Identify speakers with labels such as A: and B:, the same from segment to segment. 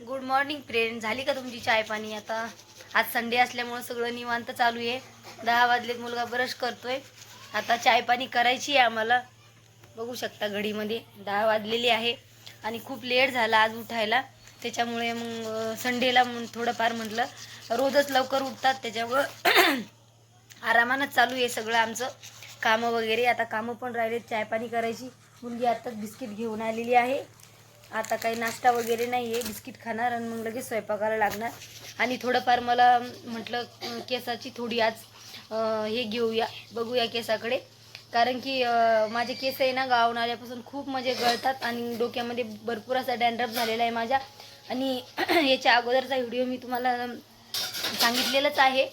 A: Good morning friend झाली का तुमची चाय पाणी आता? आज संडे असल्यामुळं सगळं निवांत चालू आहे. दहा वाजलेत मुलगा ब्रश करतोय. आता चाय पाणी करायची आहे आम्हाला. बघू शकता घडीमध्ये. दहा वाजलेली आहे आणि खूप लेट झाला आज उठायला. त्याच्यामुळे मग संडेला थोडंफार म्हटलं रोजच लवकर उठतात. त्याच्यामुळं आरामानच चालू आहे सगळं आमचं. कामं वगैरे. आता कामं पण राहिलेत चाय पाणी करायची. मुलगी आत्ताच बिस्किट घेऊन आलेली आहे. आता काही नाश्ता वगैरे नाही आहे बिस्किट खाणार आणि मग लगेच स्वयंपाकाला लागणार. आणि थोडंफार मला म्हटलं केसाची थोडी आज अं, हे घेऊया बघूया केसाकडे. कारण की अं, माझे केस आहे ना गावून आल्यापासून खूप म्हणजे गळतात आणि डोक्यामध्ये भरपूर असा डॅन्ड्रफ झालेला आहे माझ्या. आणि याच्या अगोदरचा व्हिडिओ मी तुम्हाला सांगितलेलंच आहे.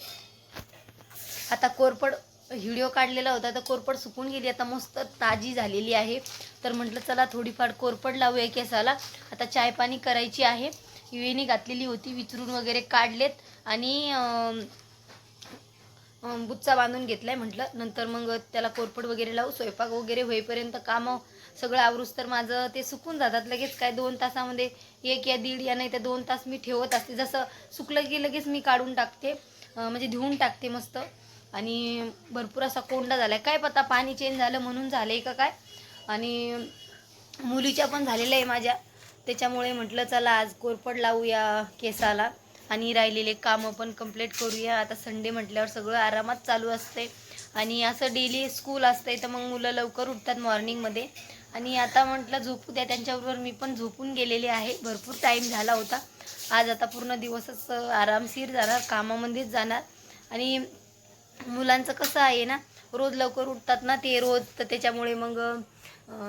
A: आता कोरपड व्हिडिओ काढलेला होता तर कोरपड सुकून गेली. आता मस्त ताजी झालेली आहे. तर म्हटलं चला थोडीफार कोरपड लावूया केसाला. आता चाय पाणी करायची आहे. वेणी घातलेली होती विचरून वगैरे काढलेत. आणि बुच्चा बांधून घेतलाय म्हटलं. नंतर मग त्याला कोरपड वगैरे लावू. स्वयंपाक वगैरे होईपर्यंत कामं सगळं आवरूस तर माझं ते सुकून जातात. लगेच काय दोन तासामध्ये एक या दीड या नाही तर दोन तास मी ठेवत असते. जसं सुकलं की लगेच मी काढून टाकते. म्हणजे धुवून टाकते मस्त. आणि भरपूर असा कोंडा झाला आहे काय पता पाणी चेंज झालं म्हणून झालं आहे का काय? आणि मुलीच्या पण झालेल्या आहे माझ्या. त्याच्यामुळे म्हटलं चला आज कोरपड लावूया केसाला. आणि राहिलेले कामं पण कंप्लीट करूया. आता संडे म्हटल्यावर सगळं आरामात चालू असते आणि असं डेली स्कूल असते तर मग मुलं लवकर उठतात मॉर्निंगमध्ये आणि आता म्हटलं झोपू द्या. त्यांच्याबरोबर मी पण झोपून गेलेले आहे. भरपूर टाईम झाला होता. आज आता पूर्ण दिवसच आरामशीर जाणार कामामध्येच जाणार. आणि मुलांचं कसं आहे ना रोज लवकर उठतात ना ते रोज तर त्याच्यामुळे मग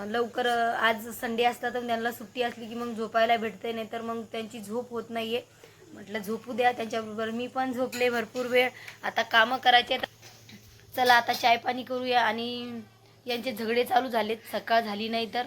A: लवकर आज संडे असला तर त्यांना सुट्टी असली की मग झोपायला भेटते नाही तर मग त्यांची झोप होत नाही आहे म्हटलं झोपू द्या त्यांच्याबरोबर मी पण झोपले भरपूर वेळ. आता कामं करायचे चला आता चाय पाणी करूया आणि यांचे झगडे चालू झालेत. सकाळ झाली नाही तर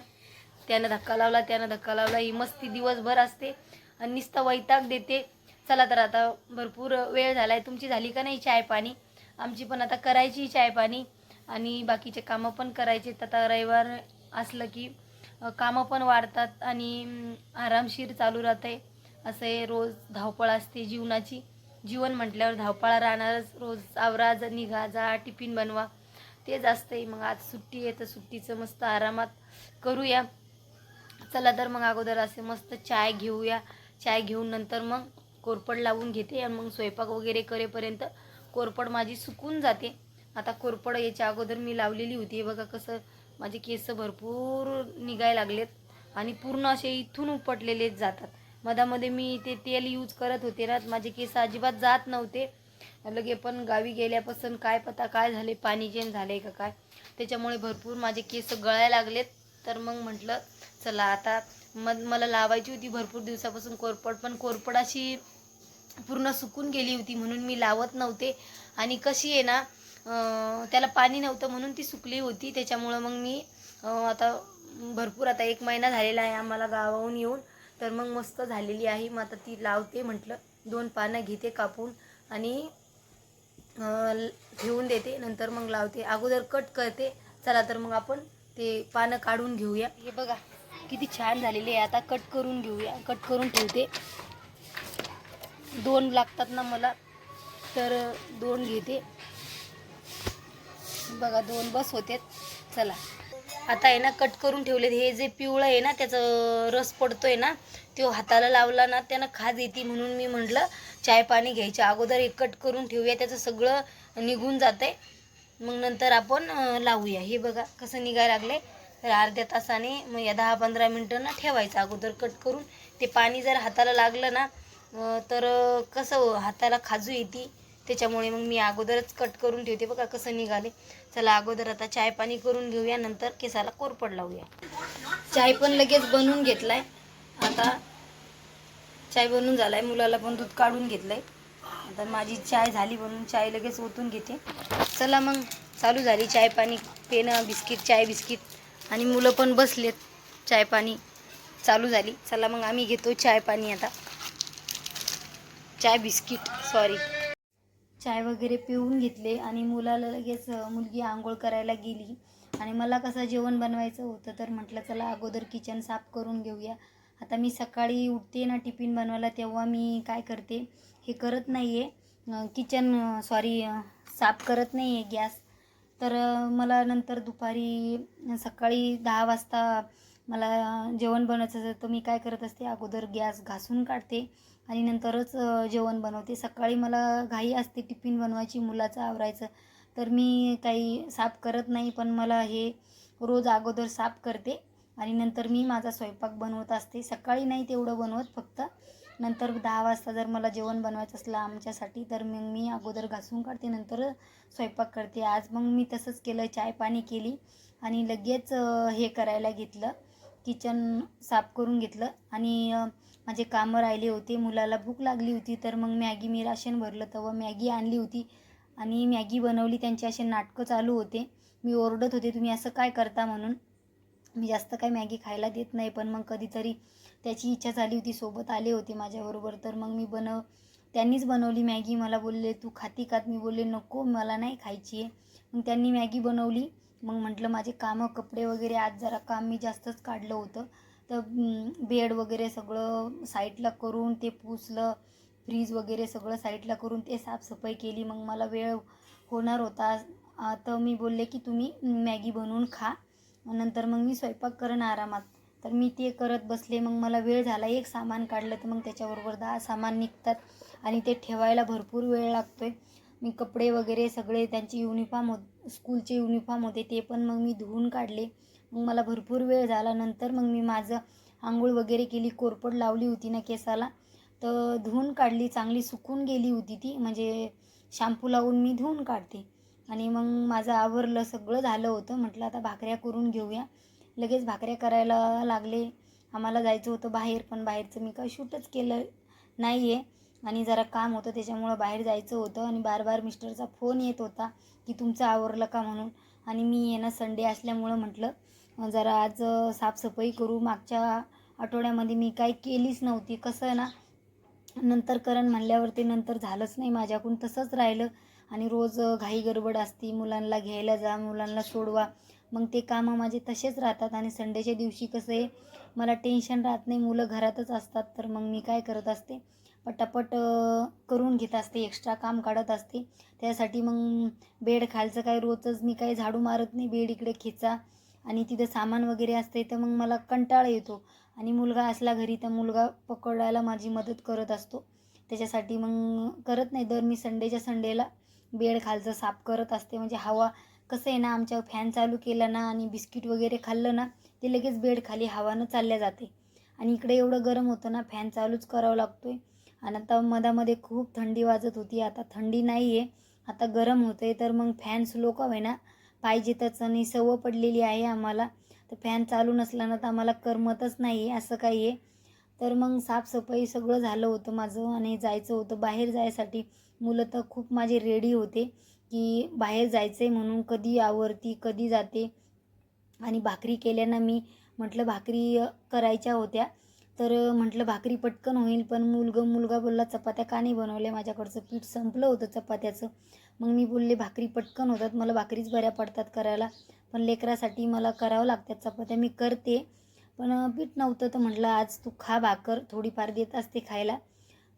A: त्यानं धक्का लावला त्यानं धक्का लावला. ही मस्ती दिवसभर असते आणि नुसतं वैताग देते. चला तर आता भरपूर वेळ झाला आहे तुमची झाली का नाही चाय पाणी? आमची पण आता करायची चाय पाणी आणि बाकीचे कामं पण करायचे आता रविवार असलं की कामं पण वाढतात आणि आरामशीर चालू राहते असे रोज धावपळ असते जीवनाची. जीवन म्हटल्यावर धावपळा राहणारच. रोज आवरा जा निघा जा टिफिन बनवा. तेच असते मग आज सुट्टी आहे तर सुट्टीचं मस्त आरामात करूया. चला तर मग अगोदर असे मस्त चाय घेऊया. चाय घेऊन नंतर मग कोरपड लावून घेते आणि मग स्वयंपाक वगैरे करेपर्यंत कोरपड माझी सुकून जाते. आता कोरपड याच्या अगोदर मी लावलेली होती. बघा कसं माझे केस भरपूर निघायला लागलेत आणि पूर्ण असे इथून उपटलेलेच जातात. मधामध्ये मी ते तेल यूज करत होते ना माझे केस अजिबात जात नव्हते. लगे पण गावी गेल्यापासून काय पता काय झाले पाणी जेन झाले का काय? त्याच्यामुळे भरपूर माझे केस गळायला लागलेत. तर मग म्हटलं चला आता मग मला लावायची होती भरपूर दिवसापासून कोरपड पण कोरपड अशी पूर्ण सुकून गेली होती म्हणून मी लावत नव्हते. आणि कशी आहे ना त्याला पाणी नव्हतं म्हणून ती सुकली होती. त्याच्यामुळं मग मी आता भरपूर आता एक महिना झालेला आहे आम्हाला गावाहून येऊन. तर मग मस्त झालेली आहे. मग आता ती लावते म्हटलं दोन पानं घेते कापून आणि ठेवून देते. नंतर मग लावते. अगोदर कट करते. चला तर मग आपण ते पानं काढून घेऊया. हे बघा किती छान झालेली आहे. आता कट करून घेऊया. कट करून ठेवते. दोन लागतात ना मला तर दोन घेते. बघा दोन बस होते चला. आता आहे ना कट करून ठेवले हे जे पिवळं आहे ना त्याचं रस पडतोय ना तो हाताला लावला ना त्यानं खाज येते म्हणून मी म्हटलं चाय पाणी घ्यायच्या अगोदर हे कट करून ठेवूया. त्याचं सगळं निघून जातंय. मग नंतर आपण लावूया. हे बघा कसं निघायला लागले तर अर्ध्या तासाने मग या दहा पंधरा मिनटं ना ठेवायचं अगोदर कट करून. ते पाणी जर हाताला लागलं ना तर कसं हाताला खाजू येते त्याच्यामुळे मग मी अगोदरच कट करून ठेवते बघा कसं निघाले. चला अगोदर आता चाय पाणी करून घेऊया नंतर केसाला कोरपड लावूया. चाय पण लगेच बनवून घेतलाय. आता चाय बनवून झालाय मुलाला पण दूध काढून घेतलंय. आता माझी चाय झाली बनवून चाय लगेच ओतून घेते. चला मग चालू झाली चाय पाणी पेनं बिस्किट चाय बिस्किट. आणि मुलं पण बसलेत चाय पाणी चालू झाली. चला मग आम्ही घेतो चाय पाणी आता. चाय बिस्किट सॉरी चाय वगैरे पिऊन घेतले आणि मुलाला लगेच मुलगी आंघोळ करायला गेली. आणि मला कसं जेवण बनवायचं होतं तर म्हटलं चला अगोदर किचन साफ करून घेऊया. आता मी सकाळी उठते ना टिफिन बनवायला तेव्हा मी काय करते हे करत नाही आहे किचन सॉरी साफ करत नाही आहे गॅस. तर मला नंतर दुपारी सकाळी दहा वाजता मला जेवण बनवायचं असेल तर मी काय करत असते अगोदर गॅस घासून काढते. आणि नंतरच जेवण बनवते. सकाळी मला घाई असते टिफिन बनवायची मुलाचं आवरायचं. तर मी काही साफ करत नाही पण मला हे रोज अगोदर साफ करते. आणि नंतर मी माझा स्वयंपाक बनवत असते. सकाळी नाही तेवढं बनवत फक्त. नंतर दहा वाजता जर मला जेवण बनवायचं असलं आमच्यासाठी तर मग मी अगोदर घासून काढते. नंतर स्वयंपाक करते. आज मग मी तसंच केलं चाय पाणी केली. आणि लगेच हे करायला घेतलं. किचन साफ करून घेतलं. आणि माझे कामं राहिले होते. मुलाला भूक लागली होती तर मग मॅगी मी राशन भरलं. तेव्हा मॅगी आणली होती. आणि मॅगी बनवली. त्यांचे असे नाटकं चालू होते. मी ओरडत होते तुम्ही असं काय करता म्हणून? मी जास्त काय मॅगी खायला देत नाही. पण मग कधीतरी त्याची इच्छा झाली होती. सोबत आले होते माझ्याबरोबर. तर मग मी बनव त्यांनीच बनवली मॅगी. मला बोलले तू खाती कात मी बोलले नको. मला नाही खायची आहे. मग त्यांनी मॅगी बनवली. मग म्हटलं माझे कामं कपडे वगैरे आज जरा काम मी जास्तच काढलं होतं. तर बेड वगैरे सगळं साईडला करून ते पुसलं फ्रीज वगैरे सगळं साईडला करून ते साफसफाई केली. मग मला वेळ होणार होता. तर मी बोलले की तुम्ही मॅगी बनवून खा. नंतर मग मी स्वयंपाक करेन आरामात. तर मी ते करत बसले. मग मला वेळ झाला. एक सामान काढलं तर मग त्याच्याबरोबर दहा सामान निघतात आणि ते ठेवायला भरपूर वेळ लागतो आहे मी कपडे वगैरे सगळे त्यांचे युनिफॉर्म हो स्कूलचे युनिफॉर्म होते ते पण मग मी धुवून काढले. मग मला भरपूर वेळ झाला. नंतर मग मी माझं आंघोळ वगैरे केली कोरपड लावली होती ना केसाला. तर धुवून काढली चांगली सुकून गेली होती ती. म्हणजे शॅम्पू लावून मी धुवून काढते. आणि मग माझं आवरलं सगळं झालं होतं. म्हटलं आता भाकऱ्या करून घेऊया. लगेच भाकऱ्या करायला लागले. आम्हाला जायचं होतं बाहेर पण बाहेरचं मी काय शूटच केलं नाही आहे आणि जरा काम होतं त्याच्यामुळं बाहेर जायचं होतं आणि बार बार मिस्टरचा फोन येत होता की तुमचं आवरलं का म्हणून. आणि मी येणं संडे असल्यामुळं म्हटलं जरा आज साफसफाई करू. मागच्या आठवड्यामध्ये मी काही केलीच नव्हती. कसं आहे ना नंतर करण म्हणल्यावर ते नंतर झालंच नाही माझ्याकडून. तसंच राहिलं आणि रोज घाई गडबड असती. मुलांना घ्यायला जा मुलांना सोडवा. मग ते कामं माझे तसेच राहतात आणि संडेच्या दिवशी कसं आहे मला टेन्शन राहत नाही. मुलं घरातच असतात तर मग मी काय करत असते? पटापट करून घेत असते एक्स्ट्रा काम काढत असते. त्यासाठी मग बेड खालचं काय रोजच मी काही झाडू मारत नाही बेड इकडे खेचा आणि तिथं सामान वगैरे असते तर मग मला कंटाळा येतो. आणि मुलगा असला घरी तर मुलगा पकडायला माझी मदत करत असतो. त्याच्यासाठी मग करत नाही. दर मी संडेच्या संडेला बेड खालचं साफ करत असते. म्हणजे हवा कसं आहे ना आमच्या फॅन चालू केला ना आणि बिस्किट वगैरे खाल्लं ना ते लगेच बेड खाली हवानं चालल्या जाते. आणि इकडे एवढं गरम होतं ना फॅन चालूच करावं लागतो आहे आणि आता मधामध्ये खूप थंडी वाजत होती. आता थंडी नाही आहे आता गरम होतं आहे तर मग फॅन स्लो का होईना पाहिजेतच आणि सवय पडलेली आहे आम्हाला. तर फॅन चालू नसला ना तर आम्हाला करमतच नाही आहे असं काही आहे तर मग साफसफाई सगळं झालं होतं माझं आणि जायचं होतं बाहेर जायसाठी. मुलं तर खूप माझे रेडी होते की बाहेर जायचं आहे म्हणून कधी आवरती कधी जाते. आणि भाकरी केल्यानं मी. म्हटलं भाकरी करायच्या होत्या. तर म्हटलं भाकरी पटकन होईल पण मुलगं मुलगा बोलला चपात्या का नाही बनवल्या? माझ्याकडचं पीठ संपलं होतं चपात्याचं. मग मी बोलले भाकरी पटकन होतात मला भाकरीच बऱ्या पडतात करायला पण लेकरासाठी मला करावं लागतात चपात्या मी करते. पण पीठ नव्हतं तर म्हटलं आज तू खा भाकर थोडीफार देत असते खायला.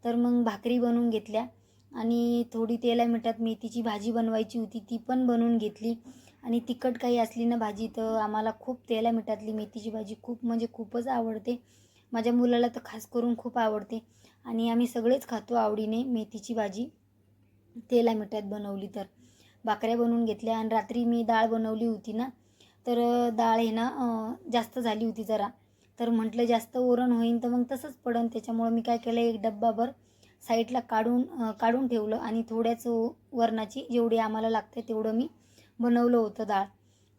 A: तर मग भाकरी बनवून घेतल्या आणि थोडी तेला मिठात मेथीची भाजी बनवायची होती ती पण बनवून घेतली. आणि तिखट काही असली ना भाजी तर आम्हाला खूप तेला मिठातली मेथीची भाजी खूप म्हणजे खूपच आवडते. माझ्या मुलाला तर खास करून खूप आवडते. आणि आम्ही सगळेच खातो आवडीने मेथीची भाजी. तेला मिठात बनवली तर. भाकऱ्या बनवून घेतल्या आणि रात्री मी डाळ बनवली होती ना तर डाळ हे ना जास्त झाली होती जरा. तर म्हटलं जास्त वरण होईन तर मग तसंच पडन. त्याच्यामुळं मी काय केलं एक डब्बाभर साईडला काढून काढून ठेवलं आणि थोड्याच वरणाची जेवढी आम्हाला लागते तेवढं मी बनवलं होतं डाळ.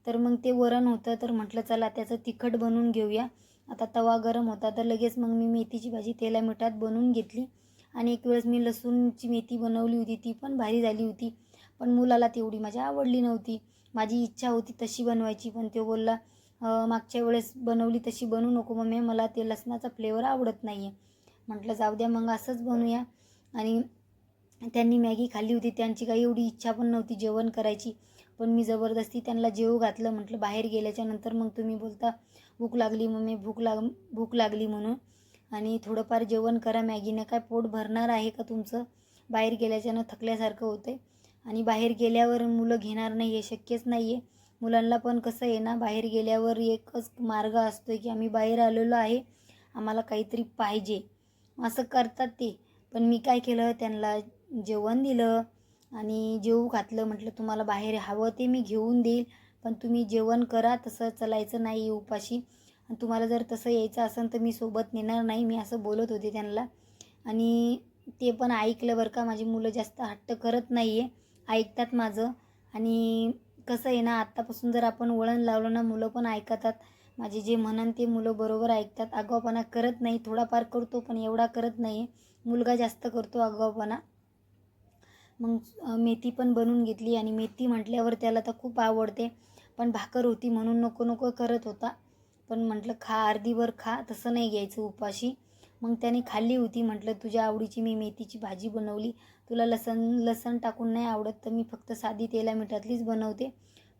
A: तर मग ते वरण होतं तर म्हटलं चला त्याचं तिखट बनवून घेऊया. आता तवा गरम होता तर लगेच मग मी मेथीची भाजी तेला मिठात बनवून घेतली. आणि एक वेळेस मी लसूणची मेथी बनवली होती ती पण भारी झाली होती. पण मुलाला तेवढी माझ्या आवडली नव्हती. माझी इच्छा होती तशी बनवायची पण तो बोलला मागच्या वेळेस बनवली तशी बनवू नको मम्मी मला ते लसणाचा फ्लेवर आवडत नाही आहे म्हटलं जाऊ द्या मग असंच बनवूया. आणि त्यांनी मॅगी खाल्ली होती त्यांची काही एवढी इच्छा पण नव्हती जेवण करायची. पण मी जबरदस्ती त्यांना जेवू घातलं म्हटलं बाहेर गेल्याच्यानंतर मग तुम्ही बोलता भूक लागली मम्मी भूक लाग भूक लागली म्हणून. आणि थोडंफार जेवण करा मॅगीनं. काय पोट भरणार आहे का तुमचं? बाहेर गेल्याच्यानं थकल्यासारखं होतं आणि बाहेर गेल्यावर मुलं घेणार नाही हे शक्यच नाही आहे मुलांना पण कसं आहे ना बाहेर गेल्यावर एकच मार्ग असतो की आम्ही बाहेर आलेलो आहे आम्हाला काहीतरी पाहिजे. असं करतात ते. पण मी काय केलं त्यांना जेवण दिलं आणि जेवू घातलं. म्हटलं तुम्हाला बाहेर हवं ते मी घेऊन देईल. पण तुम्ही जेवण करा तसं चलायचं नाही उपाशी. आणि तुम्हाला जर तसं यायचं असेल तर मी सोबत नेणार नाही मी असं बोलत होते त्यांना. आणि ते पण ऐकलं बरं का माझी मुलं जास्त हट्ट करत नाही आहे ऐकतात माझं. आणि कसं आहे ना आत्तापासून जर आपण वळण लावलं ना मुलं पण ऐकतात. माझे जे म्हणन ते मुलं बरोबर ऐकतात. आगाऊपणा करत नाही थोडाफार करतो पण एवढा करत नाही मुलगा जास्त करतो आगाऊपणा. मग मेथी पण बनवून घेतली आणि मेथी म्हटल्यावर त्याला तर खूप आवडते. पण भाकर होती म्हणून नको नको करत होता. पण म्हटलं खा अर्धीवर खा. तसं नाही घ्यायचं उपाशी. मग त्याने खाल्ली होती. म्हटलं तुझ्या आवडीची मी मेथीची भाजी बनवली. तुला लसण लसण टाकून नाही आवडत तर मी फक्त साधी तेला मिठातलीच बनवते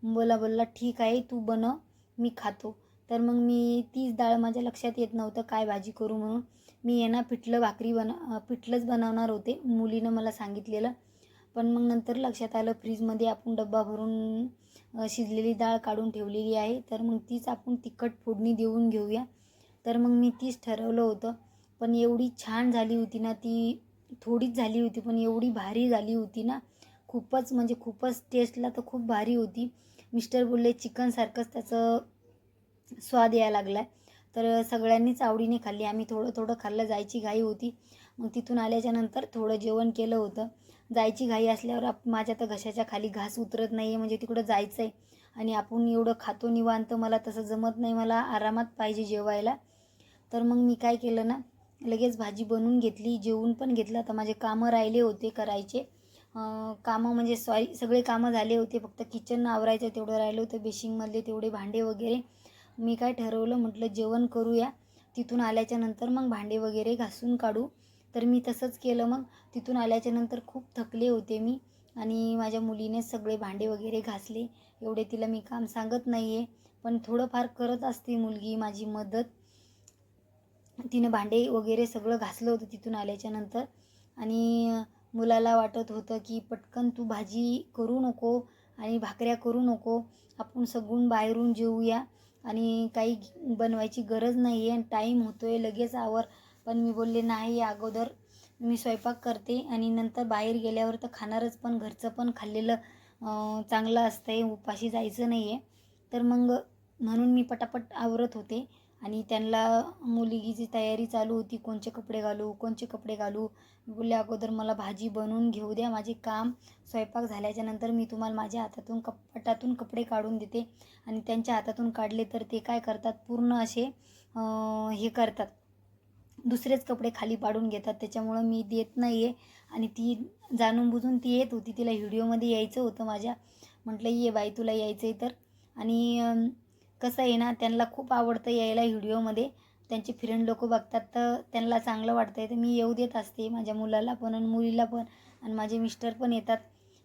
A: बोला बोलला ठीक आहे तू बनव मी खातो. तर मग मी तीच डाळ माझ्या लक्षात येत नव्हतं काय भाजी करू म्हणून. मी आहे ना पिठलं भाकरी बन पिठलंच बनवणार होते मुलीनं मला सांगितलेलं. पण मग नंतर लक्षात आलं फ्रीजमध्ये आपण डब्बा भरून शिजलेली डाळ काढून ठेवलेली आहे. तर मग तीच आपण तिखट फोडणी देऊन घेऊया. तर मग मी तीच ठरवलं होतं. पण एवढी छान झाली होती ना ती थोडीच झाली होती पण एवढी भारी झाली होती ना. खूपच म्हणजे खूपच टेस्टला तर खूप भारी होती. मिस्टर बोलले चिकनसारखंच त्याचं स्वाद यायला लागला आहे तर सगळ्यांनीच आवडीने खाल्ली. आम्ही थोडं थोडं खाल्लं जायची घाई होती. मग तिथून आल्याच्यानंतर थोडं जेवण केलं होतं. जायची घाई असल्यावर आप माझ्या तर घशाच्या खाली घास उतरत नाही आहे म्हणजे तिकडं जायचं आहे आणि आपण एवढं खातो निवांत मला तसं जमत नाही मला आरामात पाहिजे जेवायला. तर मग मी काय केलं ना लगेच भाजी बनवून घेतली जेवून पण घेतलं. आता माझे कामं राहिले होते करायचे. कामं म्हणजे सॉरी सगळे कामं झाले होते फक्त किचन आवरायचं तेवढं राहिलं होतं बेशिंगमधले तेवढे भांडे वगैरे. मी काय ठरवलं म्हटलं जेवण करूया. तिथून आल्याच्यानंतर मग भांडे वगैरे घासून काढू. तर मी तसंच केलं मग. तिथून आल्याच्यानंतर खूप थकले होते मी आणि माझ्या मुलीने सगळे भांडे वगैरे घासले. एवढे तिला मी काम सांगत नाही आहे पण थोडंफार करत असते मुलगी माझी मदत. तिनं भांडे वगैरे सगळं घासलं होतं तिथून आल्याच्यानंतर. आणि मुलाला वाटत होतं की पटकन तू भाजी करू नको आणि भाकऱ्या करू नको. आपण सगळून बाहेरून जेवूया आणि काही बनवायची गरज नाही आहे आणि टाईम होतो आहे लगेच आवर. पण मी बोलले नाही अगोदर मी स्वयंपाक करते आणि नंतर बाहेर गेल्यावर तर खाणारच पण घरचं पण खाल्लेलं चांगलं असतं आहे उपाशी जायचं नाही आहे तर मग म्हणून मी पटापट आवरत होते आणि त्यांना मुलगीची तयारी चालू होती कोणचे कपडे घालू कोणचे कपडे घालू? मी बोलले अगोदर मला भाजी बनवून घेऊ द्या माझे काम स्वयंपाक झाल्याच्यानंतर मी तुम्हाला माझ्या हातातून कपाटातून कपडे काढून देते. आणि त्यांच्या हातातून काढले तर ते काय करतात पूर्ण असे हे करतात. दुसरेच कपडे खाली पाडून घेतात. त्याच्यामुळं मी देत नाही आहे आणि ती जाणून बुजून ती येत होती. तिला व्हिडिओमध्ये यायचं होतं माझ्या. म्हटलं ये बाई तुला यायचं आहे तर. आणि कसं आहे ना त्यांना खूप आवडतं यायला व्हिडिओमध्ये. त्यांचे फ्रेंड लोक बघतात तर त्यांना चांगलं वाटतं आहे तर मी येऊ देत असते माझ्या मुलाला पण आणि मुलीला पण. आणि माझे मिस्टर पण येतात.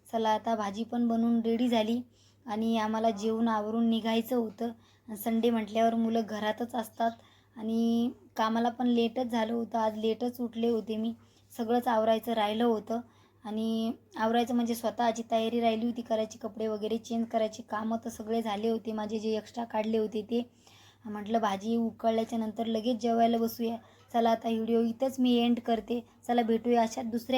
A: चला आता भाजी पण बनवून रेडी झाली. आणि आम्हाला जेवून आवरून निघायचं होतं. संडे म्हटल्यावर मुलं घरातच असतात. आणि कामाला पण लेटच झालं होतं. आज लेटच उठले होते मी. सगळंच आवरायचं राहिलं होतं. आणि आवरायचं म्हणजे स्वतःची तयारी राहिली होती. करायची कपडे वगैरे चेंज करायची कामं तर सगळे झाले होते. माझे जे एक्स्ट्रा काढले होते ते. म्हटलं भाजी उकळल्याच्या नंतर लगेच जेवायला बसूया. चला आता व्हिडिओ इथंच मी एंड करते. चला भेटूया अशा दुसऱ्या